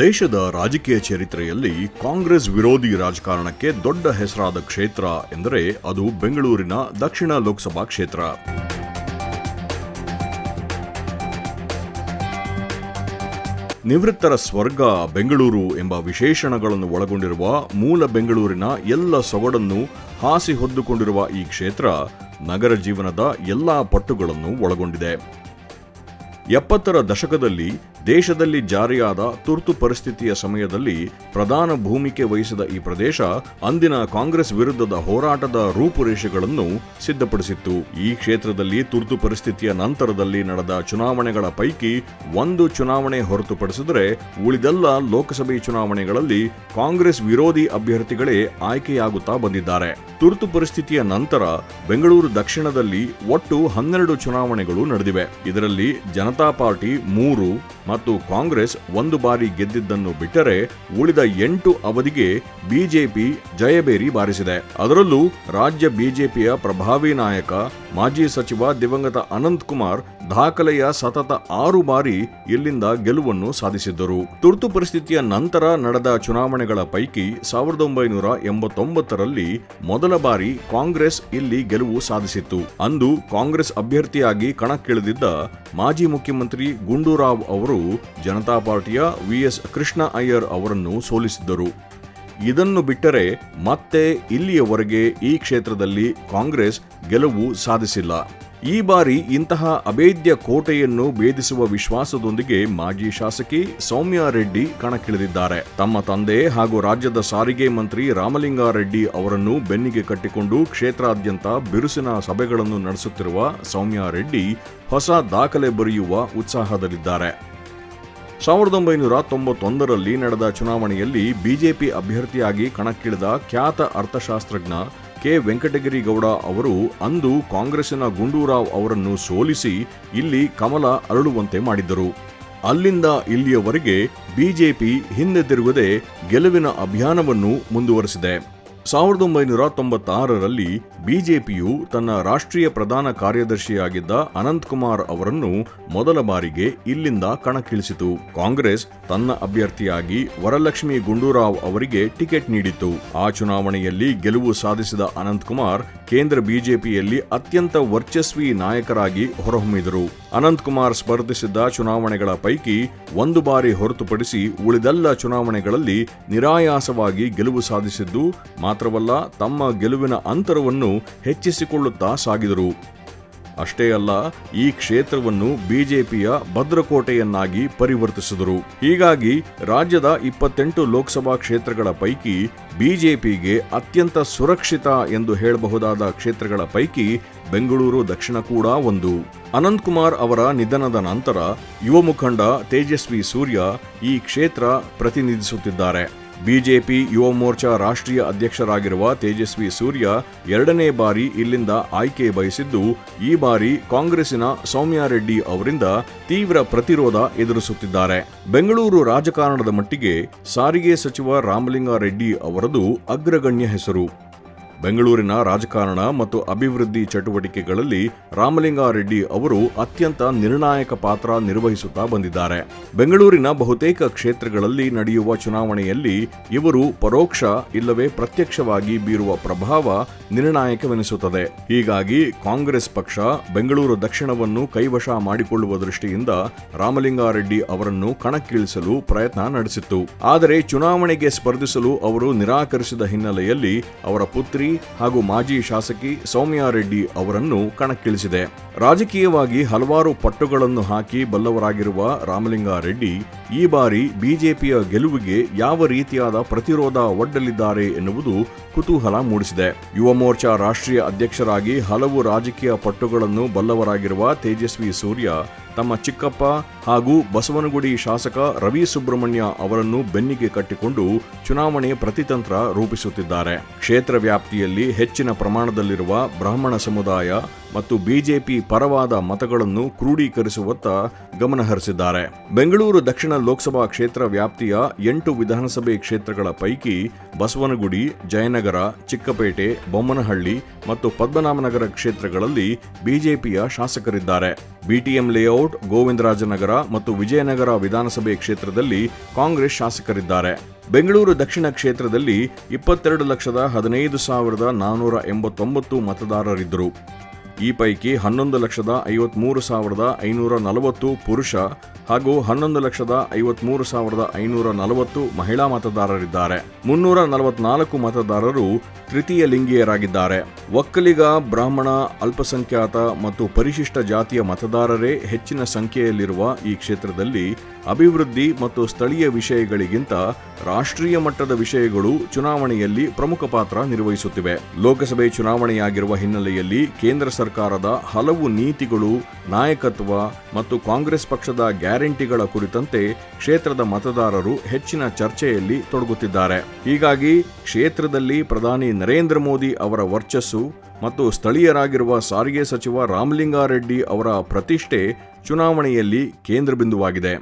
ದೇಶದ ರಾಜಕೀಯ ಚರಿತ್ರೆಯಲ್ಲಿ ಕಾಂಗ್ರೆಸ್ ವಿರೋಧಿ ರಾಜಕಾರಣಕ್ಕೆ ದೊಡ್ಡ ಹೆಸರಾದ ಕ್ಷೇತ್ರ ಎಂದರೆ ಅದು ಬೆಂಗಳೂರಿನ ದಕ್ಷಿಣ ಲೋಕಸಭಾ ಕ್ಷೇತ್ರ. ನಿವೃತ್ತರ ಸ್ವರ್ಗ ಬೆಂಗಳೂರು ಎಂಬ ವಿಶೇಷಣಗಳನ್ನು ಒಳಗೊಂಡಿರುವ ಮೂಲ ಬೆಂಗಳೂರಿನ ಎಲ್ಲ ಸೊಗಡನ್ನು ಹಾಸಿ ಹೊದ್ದುಕೊಂಡಿರುವ ಈ ಕ್ಷೇತ್ರ ನಗರ ಜೀವನದ ಎಲ್ಲಾ ಪಟ್ಟುಗಳನ್ನು ಒಳಗೊಂಡಿದೆ. ಎಪ್ಪತ್ತರ ದಶಕದಲ್ಲಿ ದೇಶದಲ್ಲಿ ಜಾರಿಯಾದ ತುರ್ತು ಪರಿಸ್ಥಿತಿಯ ಸಮಯದಲ್ಲಿ ಪ್ರಧಾನ ಭೂಮಿಕೆ ವಹಿಸಿದ ಈ ಪ್ರದೇಶ ಅಂದಿನ ಕಾಂಗ್ರೆಸ್ ವಿರುದ್ಧದ ಹೋರಾಟದ ರೂಪುರೇಷೆಗಳನ್ನು ಸಿದ್ಧಪಡಿಸಿತ್ತು. ಈ ಕ್ಷೇತ್ರದಲ್ಲಿ ತುರ್ತು ಪರಿಸ್ಥಿತಿಯ ನಂತರದಲ್ಲಿ ನಡೆದ ಚುನಾವಣೆಗಳ ಪೈಕಿ ಒಂದು ಚುನಾವಣೆ ಹೊರತುಪಡಿಸಿದರೆ ಉಳಿದೆಲ್ಲ ಲೋಕಸಭೆ ಚುನಾವಣೆಗಳಲ್ಲಿ ಕಾಂಗ್ರೆಸ್ ವಿರೋಧಿ ಅಭ್ಯರ್ಥಿಗಳೇ ಆಯ್ಕೆಯಾಗುತ್ತಾ ಬಂದಿದ್ದಾರೆ. ತುರ್ತು ಪರಿಸ್ಥಿತಿಯ ನಂತರ ಬೆಂಗಳೂರು ದಕ್ಷಿಣದಲ್ಲಿ ಒಟ್ಟು ಹನ್ನೆರಡು ಚುನಾವಣೆಗಳು ನಡೆದಿವೆ. ಇದರಲ್ಲಿ ಜನತಾ ಪಾರ್ಟಿ ಮೂರು ಮತ್ತು ಕಾಂಗ್ರೆಸ್ ಒಂದು ಬಾರಿ ಗೆದ್ದಿದ್ದನ್ನು ಬಿಟ್ಟರೆ ಉಳಿದ ಎಂಟು ಅವಧಿಗೆ ಬಿಜೆಪಿ ಜಯಬೇರಿ ಬಾರಿಸಿದೆ. ಅದರಲ್ಲೂ ರಾಜ್ಯ ಬಿಜೆಪಿಯ ಪ್ರಭಾವಿ ನಾಯಕ ಮಾಜಿ ಸಚಿವ ದಿವಂಗತ ಅನಂತ್ ಕುಮಾರ್ ದಾಖಲೆಯ ಸತತ ಆರು ಬಾರಿ ಇಲ್ಲಿಂದ ಗೆಲುವನ್ನು ಸಾಧಿಸಿದ್ದರು. ತುರ್ತು ಪರಿಸ್ಥಿತಿಯ ನಂತರ ನಡೆದ ಚುನಾವಣೆಗಳ ಪೈಕಿ ಸಾವಿರದ ಒಂಬೈನೂರ ಎಂಬತ್ತೊಂಬತ್ತರಲ್ಲಿ ಮೊದಲ ಬಾರಿ ಕಾಂಗ್ರೆಸ್ ಇಲ್ಲಿ ಗೆಲುವು ಸಾಧಿಸಿತ್ತು. ಅಂದು ಕಾಂಗ್ರೆಸ್ ಅಭ್ಯರ್ಥಿಯಾಗಿ ಕಣಕ್ಕಿಳಿದಿದ್ದ ಮಾಜಿ ಮುಖ್ಯಮಂತ್ರಿ ಗುಂಡೂರಾವ್ ಅವರು ಜನತಾ ಪಾರ್ಟಿಯ ವಿಎಸ್ ಕೃಷ್ಣ ಅಯ್ಯರ್ ಅವರನ್ನು ಸೋಲಿಸಿದ್ದರು. ಇದನ್ನು ಬಿಟ್ಟರೆ ಮತ್ತೆ ಇಲ್ಲಿಯವರೆಗೆ ಈ ಕ್ಷೇತ್ರದಲ್ಲಿ ಕಾಂಗ್ರೆಸ್ ಗೆಲುವು ಸಾಧಿಸಿಲ್ಲ. ಈ ಬಾರಿ ಇಂತಹ ಅಭೇದ್ಯ ಕೋಟೆಯನ್ನು ಭೇದಿಸುವ ವಿಶ್ವಾಸದೊಂದಿಗೆ ಮಾಜಿ ಶಾಸಕಿ ಸೌಮ್ಯಾರೆಡ್ಡಿ ಕಣಕ್ಕಿಳಿದಿದ್ದಾರೆ. ತಮ್ಮ ತಂದೆ ಹಾಗೂ ರಾಜ್ಯದ ಸಾರಿಗೆ ಮಂತ್ರಿ ರಾಮಲಿಂಗಾರೆಡ್ಡಿ ಅವರನ್ನು ಬೆನ್ನಿಗೆ ಕಟ್ಟಿಕೊಂಡು ಕ್ಷೇತ್ರಾದ್ಯಂತ ಬಿರುಸಿನ ಸಭೆಗಳನ್ನು ನಡೆಸುತ್ತಿರುವ ಸೌಮ್ಯಾರೆಡ್ಡಿ ಹೊಸ ದಾಖಲೆ ಬರೆಯುವ ಉತ್ಸಾಹದಲ್ಲಿದ್ದಾರೆ. ಸಾವಿರದ ಒಂಬೈನೂರ ತೊಂಬತ್ತೊಂದರಲ್ಲಿ ನಡೆದ ಚುನಾವಣೆಯಲ್ಲಿ ಬಿಜೆಪಿ ಅಭ್ಯರ್ಥಿಯಾಗಿ ಕಣಕ್ಕಿಳಿದ ಖ್ಯಾತ ಅರ್ಥಶಾಸ್ತ್ರಜ್ಞ ಕೆ. ವೆಂಕಟಗಿರಿಗೌಡ ಅವರು ಅಂದು ಕಾಂಗ್ರೆಸ್ಸಿನ ಗುಂಡೂರಾವ್ ಅವರನ್ನು ಸೋಲಿಸಿ ಇಲ್ಲಿ ಕಮಲ ಅರಳುವಂತೆ ಮಾಡಿದ್ದರು. ಅಲ್ಲಿಂದ ಇಲ್ಲಿಯವರೆಗೆ ಬಿಜೆಪಿ ಹಿಂದೆ ತಿರುಗದೆ ಗೆಲುವಿನ ಅಭಿಯಾನವನ್ನು ಮುಂದುವರೆಸಿದೆ. ಸಾವಿರದ ಒಂಬೈನೂರ ತೊಂಬತ್ತಾರರಲ್ಲಿ ಬಿಜೆಪಿಯು ತನ್ನ ರಾಷ್ಟ್ರೀಯ ಪ್ರಧಾನ ಕಾರ್ಯದರ್ಶಿಯಾಗಿದ್ದ ಅನಂತಕುಮಾರ್ ಅವರನ್ನು ಮೊದಲ ಬಾರಿಗೆ ಇಲ್ಲಿಂದ ಕಣಕ್ಕಿಳಿಸಿತು. ಕಾಂಗ್ರೆಸ್ ತನ್ನ ಅಭ್ಯರ್ಥಿಯಾಗಿ ವರಲಕ್ಷ್ಮಿ ಗುಂಡೂರಾವ್ ಅವರಿಗೆ ಟಿಕೆಟ್ ನೀಡಿತು ಆ ಚುನಾವಣೆಯಲ್ಲಿ ಗೆಲುವು ಸಾಧಿಸಿದ ಅನಂತಕುಮಾರ್ ಕೇಂದ್ರ ಬಿಜೆಪಿಯಲ್ಲಿ ಅತ್ಯಂತ ವರ್ಚಸ್ವಿ ನಾಯಕರಾಗಿ ಹೊರಹೊಮ್ಮಿದರು. ಅನಂತಕುಮಾರ್ ಸ್ಪರ್ಧಿಸಿದ್ದ ಚುನಾವಣೆಗಳ ಪೈಕಿ ಒಂದು ಬಾರಿ ಹೊರತುಪಡಿಸಿ ಉಳಿದೆಲ್ಲ ಚುನಾವಣೆಗಳಲ್ಲಿ ನಿರಾಯಾಸವಾಗಿ ಗೆಲುವು ಸಾಧಿಸಿದ್ದು ಮಾತ್ರವಲ್ಲ ತಮ್ಮ ಗೆಲುವಿನ ಅಂತರವನ್ನು ಹೆಚ್ಚಿಸಿಕೊಳ್ಳುತ್ತಾ ಸಾಗಿದರು. ಅಷ್ಟೇ ಅಲ್ಲ, ಈ ಕ್ಷೇತ್ರವನ್ನು ಬಿಜೆಪಿಯ ಭದ್ರಕೋಟೆಯನ್ನಾಗಿ ಪರಿವರ್ತಿಸಿದರು. ಹೀಗಾಗಿ ರಾಜ್ಯದ ಇಪ್ಪತ್ತೆಂಟು ಲೋಕಸಭಾ ಕ್ಷೇತ್ರಗಳ ಪೈಕಿ ಬಿಜೆಪಿಗೆ ಅತ್ಯಂತ ಸುರಕ್ಷಿತ ಎಂದು ಹೇಳಬಹುದಾದ ಕ್ಷೇತ್ರಗಳ ಪೈಕಿ ಬೆಂಗಳೂರು ದಕ್ಷಿಣ ಕೂಡ ಒಂದು. ಅನಂತಕುಮಾರ್ ಅವರ ನಿಧನದ ನಂತರ ಯುವ ಮುಖಂಡ ತೇಜಸ್ವಿ ಸೂರ್ಯ ಈ ಕ್ಷೇತ್ರ ಪ್ರತಿನಿಧಿಸುತ್ತಿದ್ದಾರೆ. ಬಿಜೆಪಿ ಯುವ ಮೋರ್ಚಾ ರಾಷ್ಟ್ರೀಯ ಅಧ್ಯಕ್ಷರಾಗಿರುವ ತೇಜಸ್ವಿ ಸೂರ್ಯ ಎರಡನೇ ಬಾರಿ ಇಲ್ಲಿಂದ ಆಯ್ಕೆ ಬಯಸಿದ್ದು, ಈ ಬಾರಿ ಕಾಂಗ್ರೆಸ್ಸಿನ ಸೌಮ್ಯಾರೆಡ್ಡಿ ಅವರಿಂದ ತೀವ್ರ ಪ್ರತಿರೋಧ ಎದುರಿಸುತ್ತಿದ್ದಾರೆ. ಬೆಂಗಳೂರು ರಾಜಕಾರಣದ ಮಟ್ಟಿಗೆ ಸಾರಿಗೆ ಸಚಿವ ರಾಮಲಿಂಗಾರೆಡ್ಡಿ ಅವರದು ಅಗ್ರಗಣ್ಯ ಹೆಸರು. ಬೆಂಗಳೂರಿನ ರಾಜಕಾರಣ ಮತ್ತು ಅಭಿವೃದ್ಧಿ ಚಟುವಟಿಕೆಗಳಲ್ಲಿ ರಾಮಲಿಂಗಾರೆಡ್ಡಿ ಅವರು ಅತ್ಯಂತ ನಿರ್ಣಾಯಕ ಪಾತ್ರ ನಿರ್ವಹಿಸುತ್ತಾ ಬಂದಿದ್ದಾರೆ. ಬೆಂಗಳೂರಿನ ಬಹುತೇಕ ಕ್ಷೇತ್ರಗಳಲ್ಲಿ ನಡೆಯುವ ಚುನಾವಣೆಯಲ್ಲಿ ಇವರು ಪರೋಕ್ಷ ಇಲ್ಲವೇ ಪ್ರತ್ಯಕ್ಷವಾಗಿ ಬೀರುವ ಪ್ರಭಾವ ನಿರ್ಣಾಯಕವೆನಿಸುತ್ತದೆ. ಹೀಗಾಗಿ ಕಾಂಗ್ರೆಸ್ ಪಕ್ಷ ಬೆಂಗಳೂರು ದಕ್ಷಿಣವನ್ನು ಕೈವಶ ಮಾಡಿಕೊಳ್ಳುವ ದೃಷ್ಟಿಯಿಂದ ರಾಮಲಿಂಗಾರೆಡ್ಡಿ ಅವರನ್ನು ಕಣಕ್ಕಿಳಿಸಲು ಪ್ರಯತ್ನ ನಡೆಸಿತ್ತು. ಆದರೆ ಚುನಾವಣೆಗೆ ಸ್ಪರ್ಧಿಸಲು ಅವರು ನಿರಾಕರಿಸಿದ ಹಿನ್ನೆಲೆಯಲ್ಲಿ ಅವರ ಪುತ್ರಿ ಹಾಗೂ ಮಾಜಿ ಶಾಸಕಿ ಸೌಮ್ಯಾರೆಡ್ಡಿ ಅವರನ್ನು ಕಣಕ್ಕಿಳಿಸಿದೆ. ರಾಜಕೀಯವಾಗಿ ಹಲವಾರು ಪಟ್ಟುಗಳನ್ನು ಹಾಕಿ ಬಲ್ಲವರಾಗಿರುವ ರಾಮಲಿಂಗಾರೆಡ್ಡಿ ಈ ಬಾರಿ ಬಿಜೆಪಿಯ ಗೆಲುವಿಗೆ ಯಾವ ರೀತಿಯಾದ ಪ್ರತಿರೋಧ ಒಡ್ಡಲಿದ್ದಾರೆ ಎನ್ನುವುದು ಕುತೂಹಲ ಮೂಡಿಸಿದೆ. ಯುವ ಮೋರ್ಚಾ ರಾಷ್ಟ್ರೀಯ ಅಧ್ಯಕ್ಷರಾಗಿ ಹಲವು ರಾಜಕೀಯ ಪಟ್ಟುಗಳನ್ನು ಬಲ್ಲವರಾಗಿರುವ ತೇಜಸ್ವಿ ಸೂರ್ಯ, ತಮ್ಮ ಚಿಕ್ಕಪ್ಪ ಹಾಗೂ ಬಸವನಗುಡಿ ಶಾಸಕ ರವಿ ಸುಬ್ರಹ್ಮಣ್ಯ ಅವರನ್ನು ಬೆನ್ನಿಗೆ ಕಟ್ಟಿಕೊಂಡು ಚುನಾವಣೆ ಪ್ರತಿತಂತ್ರ ರೂಪಿಸುತ್ತಿದ್ದಾರೆ. ಕ್ಷೇತ್ರ ವ್ಯಾಪ್ತಿಯ ಅಭ್ಯರ್ಥಿಯಲ್ಲಿ ಹೆಚ್ಚಿನ ಪ್ರಮಾಣದಲ್ಲಿರುವ ಬ್ರಾಹ್ಮಣ ಸಮುದಾಯ ಮತ್ತು ಬಿಜೆಪಿ ಪರವಾದ ಮತಗಳನ್ನು ಕ್ರೋಢೀಕರಿಸುವತ್ತ ಗಮನಹರಿಸಿದ್ದಾರೆ ಬೆಂಗಳೂರು ದಕ್ಷಿಣ ಲೋಕಸಭಾ ಕ್ಷೇತ್ರ ವ್ಯಾಪ್ತಿಯ ಎಂಟು ವಿಧಾನಸಭೆ ಕ್ಷೇತ್ರಗಳ ಪೈಕಿ ಬಸವನಗುಡಿ, ಜಯನಗರ, ಚಿಕ್ಕಪೇಟೆ, ಬೊಮ್ಮನಹಳ್ಳಿ ಮತ್ತು ಪದ್ಮನಾಭನಗರ ಕ್ಷೇತ್ರಗಳಲ್ಲಿ ಬಿಜೆಪಿಯ ಶಾಸಕರಿದ್ದಾರೆ. ಬಿಟಿಎಂ ಲೇಔಟ್, ಗೋವಿಂದರಾಜನಗರ ಮತ್ತು ವಿಜಯನಗರ ವಿಧಾನಸಭೆ ಕ್ಷೇತ್ರದಲ್ಲಿ ಕಾಂಗ್ರೆಸ್ ಶಾಸಕರಿದ್ದಾರೆ. ಬೆಂಗಳೂರು ದಕ್ಷಿಣ ಕ್ಷೇತ್ರದಲ್ಲಿ ಇಪ್ಪತ್ತೆರಡು ಲಕ್ಷದ ಹದಿನೈದು ಸಾವಿರದ ನಾನ್ನೂರ ಎಂಬತ್ತೊಂಬತ್ತು ಮತದಾರರಿದ್ದರು. ಈ ಪೈಕಿ ಹನ್ನೊಂದು ಲಕ್ಷದ ಐವತ್ಮೂರು ಸಾವಿರದ ಐನೂರ ನಲವತ್ತು ಪುರುಷ ಹಾಗೂ ಹನ್ನೊಂದು ಲಕ್ಷದ ಐವತ್ಮೂರು ಸಾವಿರದ ಐನೂರ ನಲವತ್ತು ಮಹಿಳಾ ಮತದಾರರಿದ್ದಾರೆ. ಮುನ್ನೂರ ನಲವತ್ನಾಲ್ಕು ಮತದಾರರು ತೃತೀಯ ಲಿಂಗೀಯರಾಗಿದ್ದಾರೆ. ಒಕ್ಕಲಿಗ, ಬ್ರಾಹ್ಮಣ, ಅಲ್ಪಸಂಖ್ಯಾತ ಮತ್ತು ಪರಿಶಿಷ್ಟ ಜಾತಿಯ ಮತದಾರರೇ ಹೆಚ್ಚಿನ ಸಂಖ್ಯೆಯಲ್ಲಿರುವ ಈ ಕ್ಷೇತ್ರದಲ್ಲಿ ಅಭಿವೃದ್ಧಿ ಮತ್ತು ಸ್ಥಳೀಯ ವಿಷಯಗಳಿಗಿಂತ ರಾಷ್ಟ್ರೀಯ ಮಟ್ಟದ ವಿಷಯಗಳು ಚುನಾವಣೆಯಲ್ಲಿ ಪ್ರಮುಖ ಪಾತ್ರ ನಿರ್ವಹಿಸುತ್ತಿವೆ. ಲೋಕಸಭೆ ಚುನಾವಣೆಯಾಗಿರುವ ಹಿನ್ನೆಲೆಯಲ್ಲಿ ಕೇಂದ್ರ ಸರ್ಕಾರದ ಹಲವು ನೀತಿಗಳು ನಾಯಕತ್ವ ಮತ್ತು ಕಾಂಗ್ರೆಸ್ ಪಕ್ಷದ ಗ್ಯಾರಂಟಿಗಳ ಕುರಿತಂತೆ ಕ್ಷೇತ್ರದ ಮತದಾರರು ಹೆಚ್ಚಿನ ಚರ್ಚೆಯಲ್ಲಿ ತೊಡಗುತ್ತಿದ್ದಾರೆ. ಹೀಗಾಗಿ ಕ್ಷೇತ್ರದಲ್ಲಿ ಪ್ರಧಾನಿ ನರೇಂದ್ರ ಮೋದಿ ಅವರ ವರ್ಚಸ್ಸು ಮತ್ತು ಸ್ಥಳೀಯರಾಗಿರುವ ಸಾರಿಗೆ ಸಚಿವ ರಾಮಲಿಂಗಾರೆಡ್ಡಿ ಅವರ ಪ್ರತಿಷ್ಠೆ ಚುನಾವಣೆಯಲ್ಲಿ ಕೇಂದ್ರ ಬಿಂದುವಾಗಿದೆ.